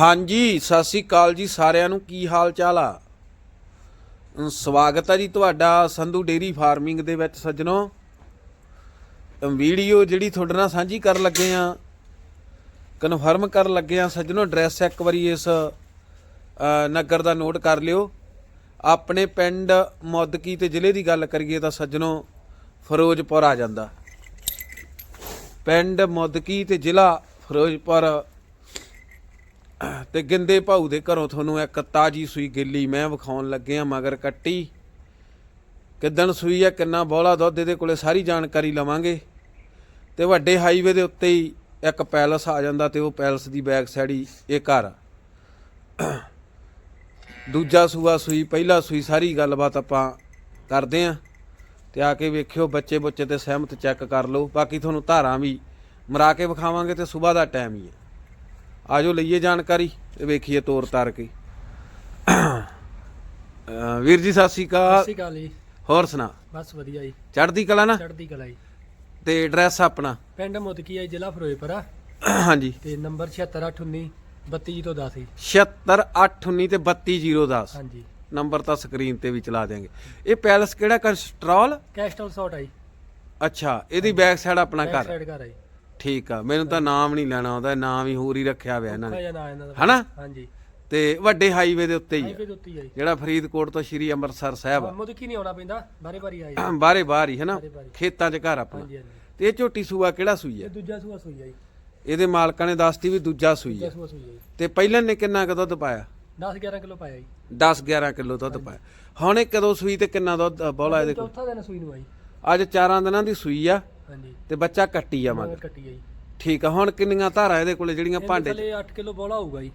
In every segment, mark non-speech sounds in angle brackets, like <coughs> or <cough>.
ਹਾਂਜੀ, ਸਤਿ ਸ੍ਰੀ ਅਕਾਲ ਜੀ ਸਾਰਿਆਂ ਨੂੰ। ਕੀ ਹਾਲ ਚਾਲ ਆ ਸਵਾਗਤ ਹੈ ਜੀ ਤੁਹਾਡਾ ਸੰਧੂ ਡੇਰੀ ਫਾਰਮਿੰਗ ਦੇ ਵਿੱਚ ਸੱਜਣੋ। ਵੀਡੀਓ ਜਿਹੜੀ ਤੁਹਾਡੇ ਨਾਲ ਸਾਂਝੀ ਕਰਨ ਲੱਗੇ ਆ, ਕਨਫਰਮ ਕਰਨ ਲੱਗੇ ਆ ਸੱਜਣੋ, ਐਡਰੈਸ ਇੱਕ ਵਾਰੀ ਇਸ ਨਗਰ ਦਾ ਨੋਟ ਕਰ ਲਿਓ। ਆਪਣੇ ਪਿੰਡ ਮੁੱਦਕੀ ਤੇ ਜ਼ਿਲ੍ਹੇ ਦੀ ਗੱਲ ਕਰੀਏ ਤਾਂ ਸੱਜਣੋ, ਫਿਰੋਜ਼ਪੁਰ ਆ ਜਾਂਦਾ। ਪਿੰਡ ਮੁੱਦਕੀ ਤੇ ਜ਼ਿਲ੍ਹਾ ਫਿਰੋਜ਼ਪੁਰ ਤੇ ਗਿੰਦੇ ਭਾਊ ਦੇ ਘਰੋਂ ਤੁਹਾਨੂੰ ਇੱਕ ਤਾਜੀ ਸੂਈ ਗਿੱਲੀ ਮੈਂ ਵਿਖਾਉਣ ਲੱਗੇ ਆ ਮਗਰ ਕੱਟੀ। ਕਿਦਣ ਸੂਈ ਆ, ਕਿੰਨਾ ਬੋਲਾ ਦੁੱਧ, ਇਹਦੇ ਕੋਲੇ ਸਾਰੀ ਜਾਣਕਾਰੀ ਲਵਾਂਗੇ। ਤੇ ਵੱਡੇ ਹਾਈਵੇ ਦੇ ਉੱਤੇ ਹੀ ਇੱਕ ਪੈਲਸ ਆ ਜਾਂਦਾ ਤੇ ਉਹ ਪੈਲਸ ਦੀ ਬੈਕ ਸਾਈਡ ਹੀ ਇਹ ਘਰ ਦੂਜਾ ਸੂਆ ਸੂਈ, ਪਹਿਲਾ ਸੂਈ, ਸਾਰੀ ਗੱਲਬਾਤ ਆਪਾਂ ਕਰਦੇ ਆ ਤੇ ਆ ਕੇ ਵੇਖਿਓ, ਬੱਚੇ ਬੁੱਚੇ ਤੇ ਸਹਿਮਤ ਚੈੱਕ ਕਰ ਲਓ। ਬਾਕੀ ਤੁਹਾਨੂੰ ਧਾਰਾਂ ਵੀ ਮਰਾ ਕੇ ਵਿਖਾਵਾਂਗੇ ਤੇ ਸਵੇਰ ਦਾ ਟਾਈਮ ਹੀ ਹੈ ਆਜੋ ਲਈਏ ਜਾਣਕਾਰੀ ਤੇ ਵੇਖੀਏ ਤੋਰ ਤਾਰ ਕੇ। ਅਹ ਵੀਰ ਜੀ ਸਤਿ ਸ਼੍ਰੀ ਸਤਿ ਅਕਾਲ ਸ਼੍ਰੀ ਅਕਾਲ ਜੀ। ਹੋਰ ਸੁਣਾ। ਬਸ ਵਧੀਆ ਜੀ। ਚੜ੍ਹਦੀ ਕਲਾ ਨਾ? ਚੜ੍ਹਦੀ ਕਲਾ ਜੀ। ਤੇ ਐਡਰੈਸ ਆਪਣਾ? ਪਿੰਡ ਮੁਦਕੀ ਹੈ ਜ਼ਿਲ੍ਹਾ ਫਿਰੋਜ਼ਪੁਰ ਆ। ਹਾਂਜੀ। ਤੇ ਨੰਬਰ 7619 32 ਤੋਂ 10 ਜੀ। 76819 ਤੇ 32010 ਹਾਂਜੀ। ਨੰਬਰ ਤਾਂ ਸਕਰੀਨ ਤੇ ਵੀ ਚਲਾ ਦੇਾਂਗੇ ਇਹ ਪੈਲਸ ਕਿਹੜਾ ਕੰਸਟਰੋਲ? ਕੈਸਟਲ ਸੌਟ ਆ ਜੀ। ਅੱਛਾ ਇਹਦੀ ਬੈਕ ਸਾਈਡ ਆਪਣਾ ਬੈਕ ਘਰ ਸਾਈਡ ਘਰ ਆ ਜੀ। ਠੀਕ ਆ। ਮੈਨੂੰ ਤਾਂ ਨਾਮ ਨਹੀਂ ਲੈਣਾ ਆਉਂਦਾ ਨਾਮ ਹੀ ਹੋਰ ਹੀ ਰੱਖਿਆ ਹੋਇਆ ਇਹਨਾਂ ਨੇ। ਇਹਨਾਂ ਦਾ। ਹਨਾ? ਹਾਂਜੀ। ਤੇ ਵੱਡੇ ਹਾਈਵੇ ਦੇ ਉੱਤੇ ਹੀ ਆ। ਹਾਈਵੇ ਦੇ ਉੱਤੇ ਹੀ ਆ ਜੀ। ਜਿਹੜਾ ਫਰੀਦਕੋਟ ਤੋਂ ਸ਼੍ਰੀ ਅੰਮ੍ਰਿਤਸਰ ਸਾਹਿਬ ਆ। ਮੁਦਕੀ ਨਹੀਂ ਆਉਣਾ ਪੈਂਦਾ ਬਾਰੇ ਬਾਰੀ ਆ ਜੀ। ਬਾਰੇ ਬਾਹਰ ਹੀ ਹਨਾ? ਖੇਤਾਂ 'ਚ ਘਰ ਆਪਣਾ। ਹਾਂਜੀ ਹਾਂਜੀ। ਤੇ ਇਹ ਝੋਟੀ ਸੂਆ ਕਿਹੜਾ ਸੂਈ ਇਹ ਹੈ ਦੂਜਾ ਸੂਆ ਸੂਈ ਆ ਜੀ। ਇਹਦੇ ਮਾਲਕਾਂ ਨੇ ਦੱਸਤੀ ਵੀ ਦੂਜਾ ਸੂਈ ਦੂਜਾ ਹੈ ਸੂਆ ਸੂਈ ਤੇ ਪਹਿਲਾਂ ਨੇ ਕਿੰਨਾ ਕੁ ਦੁੱਧ ਪਾਇਆ? 10 11 ਕਿਲੋ ਪਾਇਆ ਜੀ। 10 11 ਕਿਲੋ ਦੁੱਧ ਪਾਇਆ। ਹੁਣ ਇਹ ਕਦੋਂ ਸੂਈ ਤੇ ਕਿੰਨਾ ਦੁੱਧ ਬੋਲਾ ਇਹਦੇ ਕੋਲ? ਚੌਥਾ ਦਿਨ ਸੂਈ ਨੂੰ ਆ ਜੀ। ਅੱਜ 4 ਦਿਨਾਂ ਦੀ ਸੂਈ ਆ। ਹਾਂਜੀ। ਤੇ ਬੱਚਾ ਕੱਟੀ ਆ ਮਗਰ? ਕੱਟੀ ਆ ਜੀ। ਠੀਕ ਆ ਹੁਣ ਕਿੰਨੀਆਂ ਧਾਰਾਂ ਇਹਦੇ ਕੋਲੇ ਜਿਹੜੀਆਂ ਭਾਂਡੇ 'ਚ? ਥੱਲੇ 8 ਕਿਲੋ ਬੋਲਾ ਹੋਊਗਾ ਜੀ।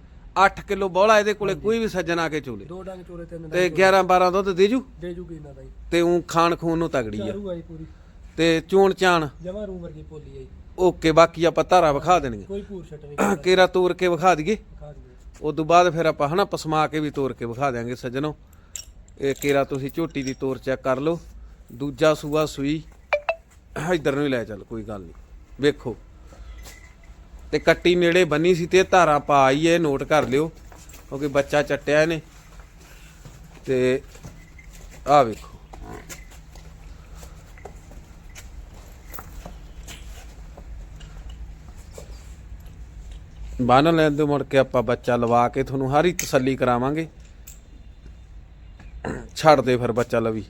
8 ਕਿਲੋ ਬੋਲਾ ਇਹਦੇ ਕੋਲੇ ਕੋਈ ਵੀ ਸੱਜਣ ਆ ਕੇ ਚੋਲੇ। ਦੋ ਡੰਗ ਚੋਲੇ ਤਿੰਨ ਤੇ 11 12 ਦੁੱਧ ਦੇ ਜੂ? ਦੇ ਜੂਗੀ ਇਹਨਾਂ ਦਾ ਜੀ। ਤੇ ਉਹ ਖਾਣ ਖੂਨ ਨੂੰ ਤਗੜੀ ਆ। ਚਾਰੂ ਆ ਜੀ ਪੂਰੀ। ਤੇ ਚੂਣ ਚਾਣ? ਜਮਾ ਰੂ ਵਰਗੀ ਪੋਲੀ ਆ ਜੀ। ਓਕੇ ਬਾਕੀ ਆਪਾਂ ਧਾਰਾਂ ਵਿਖਾ ਦੇਣਗੇ ਕੋਈ ਪੂਰ ਛੱਟ ਨਹੀਂ। <coughs> ਕੇਰਾ ਤੋਰ ਕੇ ਵਿਖਾ ਦਈਏ? ਖਾ ਦਿਓ ਉਸ ਤੋਂ ਬਾਅਦ ਫਿਰ ਆਪਾਂ ਹਨਾ ਪਸਮਾ ਕੇ ਵੀ ਤੋਰ ਕੇ ਵਿਖਾ ਦਿਆਂਗੇ ਸੱਜਣੋ। ਇਹ ਕੇਰਾ ਤੁਸੀਂ ਝੋਟੀ ਦੀ ਤੋਰ ਚੈੱਕ ਕਰ ਲਓ। ਦੂਜਾ ਸੂਆ ਸੂਈ। ਇੱਧਰ ਨੂੰ ਹੀ ਲੈ ਚੱਲ, ਕੋਈ ਗੱਲ ਨਹੀਂ। ਵੇਖੋ। ਤੇ ਕੱਟੀ ਨੇੜੇ ਬੰਨੀ ਸੀ ਤੇ ਧਾਰਾ ਪਾ ਆਈਏ, ਨੋਟ ਕਰ ਲਿਓ, ਕਿਉਂਕਿ ਬੱਚਾ ਚੱਟਿਆ ਇਹਨੇ। ਤੇ ਆ ਵੇਖੋ। ਬੰਨ ਲੈਣ ਦੇ ਮੁੜ ਕੇ ਆਪਾਂ ਬੱਚਾ ਲਵਾ ਕੇ ਤੁਹਾਨੂੰ ਹਰ ਹੀ ਤਸੱਲੀ ਕਰਾਵਾਂਗੇ। ਛੱਡ ਦੇ ਫਿਰ ਬੱਚਾ ਲਵੀ।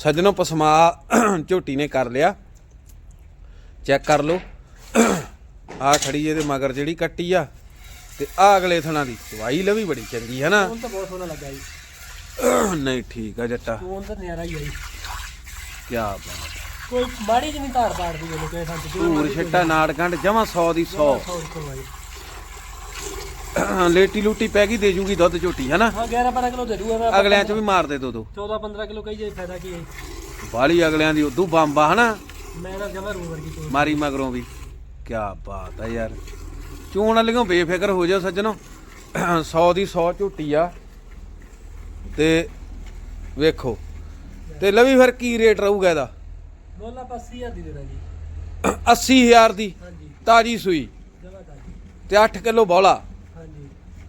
ਸੱਜਣੋ ਪਸਮਾ ਝੋਟੀ ਨੇ ਕਰ ਲਿਆ। ਚੈੱਕ ਕਰ ਲਓ। ਆ ਖੜੀ ਇਹਦੇ ਮਗਰ ਜਿਹੜੀ ਕੱਟੀ ਆ ਤੇ ਆ ਅਗਲੇ ਥਣਾ ਦੀ। ਦਵਾਈ ਲਵੀ ਬੜੀ ਚੰਗੀ ਹੈ ਨਾ? ਹੁਣ ਤਾਂ ਬਹੁਤ ਸੋਹਣਾ ਲੱਗਾ ਜੀ। ਨਹੀਂ ਠੀਕ ਆ ਜੱਟਾ। ਹੁਣ ਤਾਂ ਨਿਆਰਾ ਹੀ ਆ ਜੀ। ਕੀ ਬਾਤ। ਕੋਈ ਮਾੜੀ ਜਿਹੀ ਧਾਰ ਪਾੜਦੀ ਉਹਨੂੰ ਕਿਸੇ ਥਾਂ ਤੇ। ਧੂਰ ਛੱਟਾ ਨਾੜ ਗੰਢ ਜਮਾ 100 ਦੀ 100 ਸੌ ਰੁਪਏ ਜੀ ਲੇਟੀ ਲੂਟੀ ਪੈ ਗਈ ਦੇ ਜੂਗੀ ਦੁੱਧ ਝੋਟੀ ਹੈ ਨਾ ਹਾਂ 11 12 ਕਿਲੋ ਦੇ ਦੂਗਾ ਮੈਂ ਅਗਲਿਆਂ ਚ ਵੀ ਮਾਰ ਦੇ ਦੋ ਦੋ 14 15 ਕਿਲੋ ਕਹੀ ਜੇ ਫਾਇਦਾ ਕੀ ਹੈ? ਬਾਲੀ ਅਗਲਿਆਂ ਦੀ ਉਦੋਂ ਬੰਬਾ ਹਨਾ? ਮੈਂ ਨਾ ਜਮਾ ਰੂ ਵਰਗੀ ਤੋਂ ਮਾਰੀ ਮਗਰੋਂ ਵੀ। ਕੀ ਬਾਤ ਆ ਯਾਰ। ਚੂਣ ਵਾਲਿਓ ਬੇਫਿਕਰ ਹੋ ਜਾਓ ਸੱਜਣੋ। 100 ਦੀ 100 ਝੋਟੀ ਆ। ਤੇ ਵੇਖੋ। ਤੇ ਲਵੀ ਫਿਰ ਕੀ ਰੇਟ ਰਹੂਗਾ ਇਹਦਾ? ਬੋਲਾ 80000 ਦੀ ਦੇ ਦਾਂ ਜੀ 80000 ਦੀ। ਹਾਂਜੀ। ਤਾਜੀ ਸੂਈ। ਤਾਂ ਜੀ ਤੇ 8 ਕਿਲੋ ਬੌਲਾ।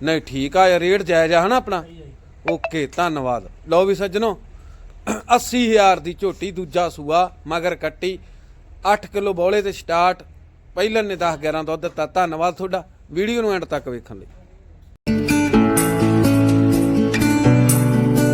ਨਹੀਂ ਠੀਕ ਆ ਰੇਟ ਜਾਇਜ਼ ਆ ਹਨਾ ਆਪਣਾ? ਓਕੇ ਧੰਨਵਾਦ। ਲਓ ਵੀ ਸੱਜਣੋ 80000 ਦੀ ਝੋਟੀ ਦੂਜਾ ਸੂਆ ਮਗਰ ਕੱਟੀ 8 ਕਿਲੋ ਬੌਲੇ ਤੇ ਸਟਾਰਟ ਪਹਿਲਨ ਨੇ 10 11 ਦੁੱਧ ਦਿੱਤਾ ਧੰਨਵਾਦ ਤੁਹਾਡਾ। ਵੀਡੀਓ ਨੂੰ ਐਂਡ ਤੱਕ ਵੇਖਣ ਲਈ।